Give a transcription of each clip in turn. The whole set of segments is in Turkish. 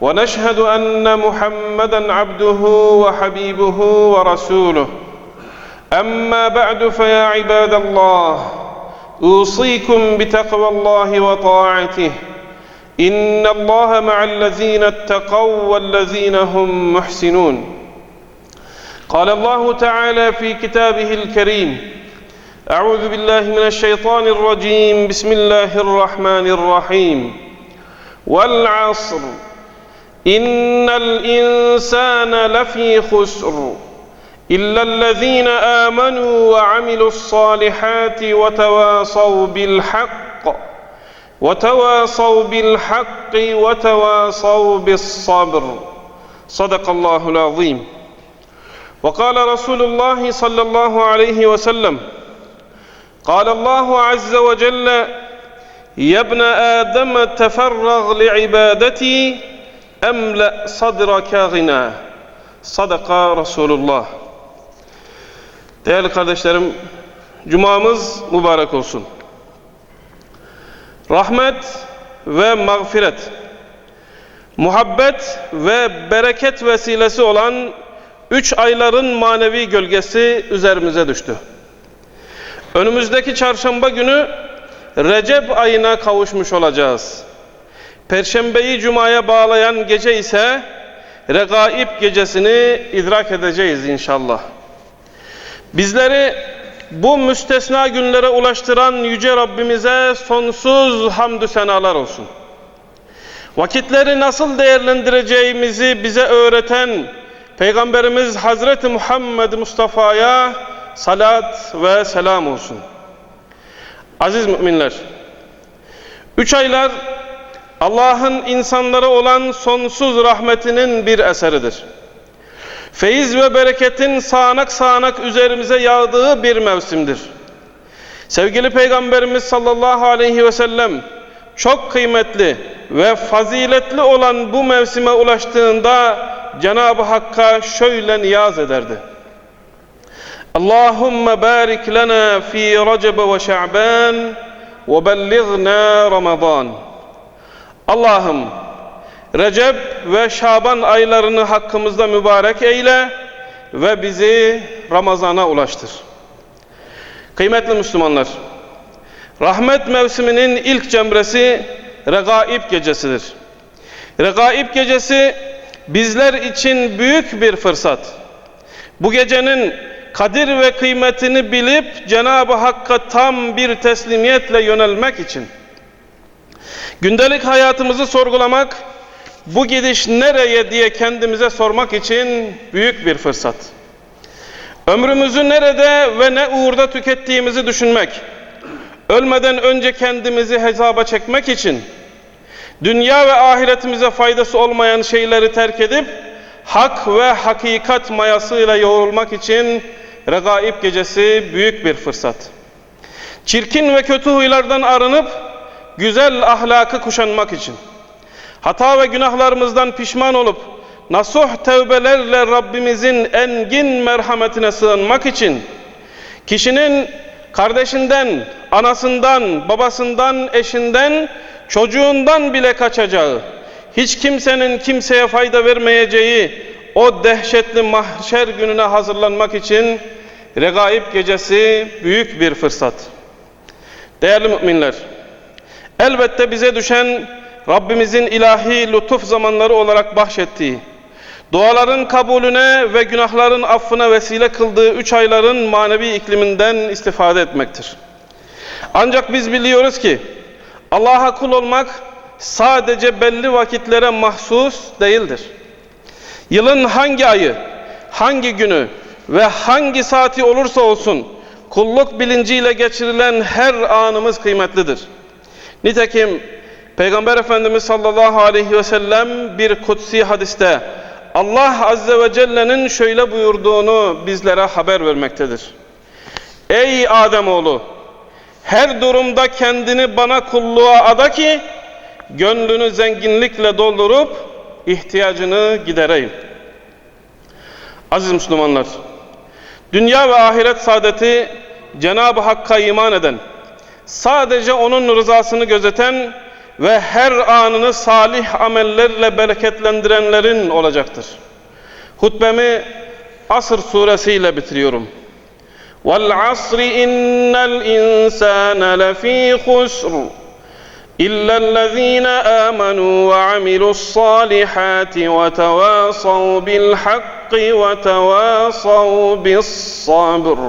ونشهد أن محمدا عبده وحبيبه ورسوله. أما بعد فيا عباد الله أوصيكم بتقوى الله وطاعته. إن الله مع الذين اتقوا والذين هم محسنون. قال الله تعالى في كتابه الكريم أعوذ بالله من الشيطان الرجيم بسم الله الرحمن الرحيم. والعصر ان الانسان لفي خسر الا الذين امنوا وعملوا الصالحات وتواصوا بالحق وتواصوا بالحق وتواصوا بالصبر. صدق الله العظيم. وقال رسول الله صلى الله عليه وسلم قال الله عز وجل يا ابن آدم تفرغ لعبادتي emle sadraka gina sadaka Resulullah. Değerli kardeşlerim cumamız mübarek olsun. Rahmet ve mağfiret muhabbet ve bereket vesilesi olan üç ayların manevi gölgesi üzerimize düştü. Önümüzdeki çarşamba günü Recep ayına kavuşmuş olacağız. Perşembeyi Cuma'ya bağlayan gece ise Regaib gecesini idrak edeceğiz inşallah. Bizleri bu müstesna günlere ulaştıran Yüce Rabbimize sonsuz hamdü senalar olsun. Vakitleri nasıl değerlendireceğimizi bize öğreten Peygamberimiz Hazreti Muhammed Mustafa'ya salat ve selam olsun. Aziz müminler, üç aylar Allah'ın insanlara olan sonsuz rahmetinin bir eseridir. Feyiz ve bereketin sağanak sağanak üzerimize yağdığı bir mevsimdir. Sevgili Peygamberimiz sallallahu aleyhi ve sellem çok kıymetli ve faziletli olan bu mevsime ulaştığında Cenab-ı Hakk'a şöyle niyaz ederdi. Allahümme barik lana fi Recep ve Şa'ban ve bellighna Ramazan. Allah'ım Recep ve Şaban aylarını hakkımızda mübarek eyle ve bizi Ramazan'a ulaştır. Kıymetli Müslümanlar, rahmet mevsiminin ilk cemresi Regaib gecesidir. Regaib gecesi bizler için büyük bir fırsat. Bu gecenin kadir ve kıymetini bilip Cenab-ı Hakk'a tam bir teslimiyetle yönelmek için Gündelik hayatımızı sorgulamak, bu gidiş nereye diye kendimize sormak için büyük bir fırsat. Ömrümüzü nerede ve ne uğurda tükettiğimizi düşünmek, ölmeden önce kendimizi hesaba çekmek için, dünya ve ahiretimize faydası olmayan şeyleri terk edip, hak ve hakikat mayasıyla yoğrulmak için Regaib gecesi büyük bir fırsat. Çirkin ve kötü huylardan arınıp, güzel ahlakı kuşanmak için, hata ve günahlarımızdan pişman olup, nasuh tevbelerle Rabbimizin engin merhametine sığınmak için, kişinin kardeşinden, anasından, babasından, eşinden, çocuğundan bile kaçacağı, hiç kimsenin kimseye fayda vermeyeceği o dehşetli mahşer gününe hazırlanmak için Regaib gecesi büyük bir fırsat. Değerli müminler, Elbette bize düşen Rabbimizin ilahi lütuf zamanları olarak bahşettiği, duaların kabulüne ve günahların affına vesile kıldığı üç ayların manevi ikliminden istifade etmektir. Ancak biz biliyoruz ki Allah'a kul olmak sadece belli vakitlere mahsus değildir. Yılın hangi ayı, hangi günü ve hangi saati olursa olsun kulluk bilinciyle geçirilen her anımız kıymetlidir. Nitekim Peygamber Efendimiz sallallahu aleyhi ve sellem bir kutsi hadiste Allah Azze ve Celle'nin şöyle buyurduğunu bizlere haber vermektedir. Ey Ademoğlu! Her durumda kendini bana kulluğa ada ki, gönlünü zenginlikle doldurup ihtiyacını gidereyim. Aziz Müslümanlar, dünya ve ahiret saadeti Cenab-ı Hakk'a iman eden, sadece O'nun rızasını gözeten ve her anını salih amellerle bereketlendirenlerin olacaktır. Hutbemi Asr suresiyle bitiriyorum. وَالْعَصْرِ إِنَّ الْإِنسَانَ لَفِي خُسْرٍ إِلَّا الَّذِينَ آمَنُوا وَعَمِلُوا الصَّالِحَاتِ وَتَوَاصَوْا بِالْحَقِّ وَتَوَاصَوْا بِالصَّبْرِ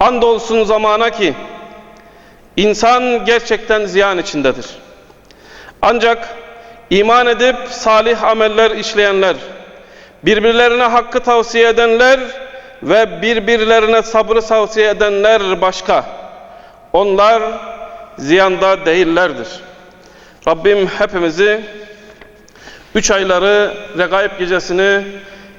Andolsun zamana ki insan gerçekten ziyan içindedir. Ancak iman edip salih ameller işleyenler, birbirlerine hakkı tavsiye edenler ve birbirlerine sabrı tavsiye edenler başka. Onlar ziyanda değillerdir. Rabbim hepimizi üç ayları regaib gecesini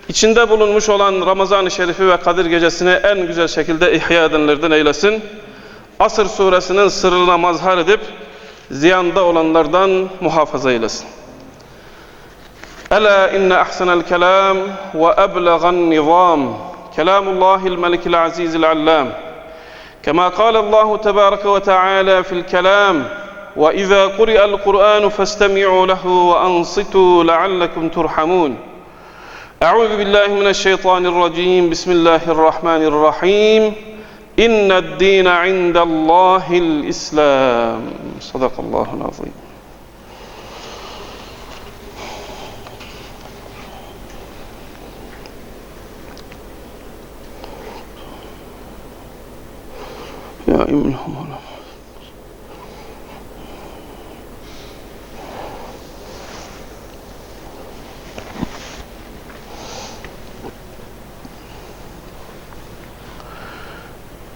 içinde bulunmuş olan Ramazan-ı Şerif'i ve Kadir gecesini en güzel şekilde ihya edenlerden eylesin. Asr suresinin sırrına mazhar edip ziyanda olanlardan muhafaza eylesin. Ela inne ahsenel kelam ve eblegan nizam kelamullahil melikil azizil allam كما قال الله تبارك وتعالى في الكلام واذا قرئ القران فاستمعوا له وانصتوا لعلكم ترحمون اعوذ بالله من الشيطان الرجيم بسم الله الرحمن الرحيم إن الدين عند الله الإسلام. صدق الله العظيم.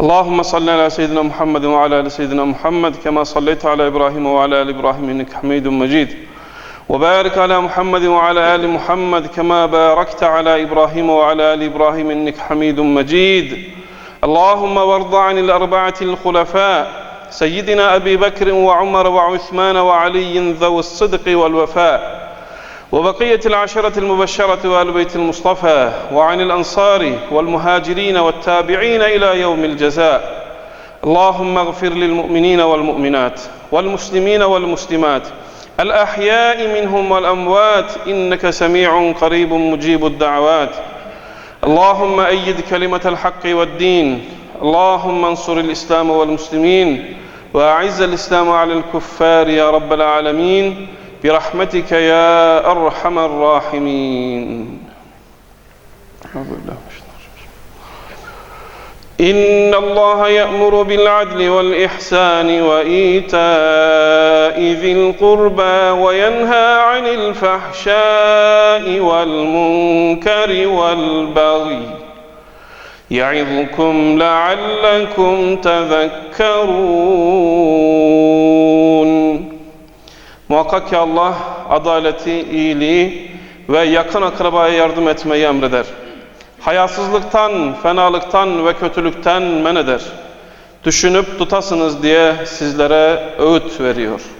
اللهم صل على سيدنا محمد وعلى آل سيدنا محمد كما صليت على إبراهيم وعلى آل إبراهيم إنك حميد مجيد. وبارك على محمد وعلى آل محمد كما باركت على إبراهيم وعلى آل إبراهيم إنك حميد مجيد. اللهم وارض عن الأربعة الخلفاء سيدنا أبي بكر وعمر وعثمان وعلي ذوي الصدق والوفاء. وبقية العشرة المبشرة وآل بيت المصطفى وعن الأنصار والمهاجرين والتابعين إلى يوم الجزاء. اللهم اغفر للمؤمنين والمؤمنات والمسلمين والمسلمات. الأحياء منهم والأموات. إنك سميع قريب مجيب الدعوات. اللهم أيد كلمة الحق والدين. اللهم انصر الإسلام والمسلمين. وأعز الإسلام على الكفار يا رب العالمين. برحمتك يا أرحم الراحمين. إن الله يأمر بالعدل والإحسان وإيتاء ذي القربى وينهى عن الفحشاء والمنكر والبغي يعظكم لعلكم تذكرون. Muhakkak ki Allah adaleti, iyiliği ve yakın akrabaya yardım etmeyi emreder. Hayasızlıktan, fenalıktan ve kötülükten men eder. Düşünüp tutasınız diye sizlere öğüt veriyor.''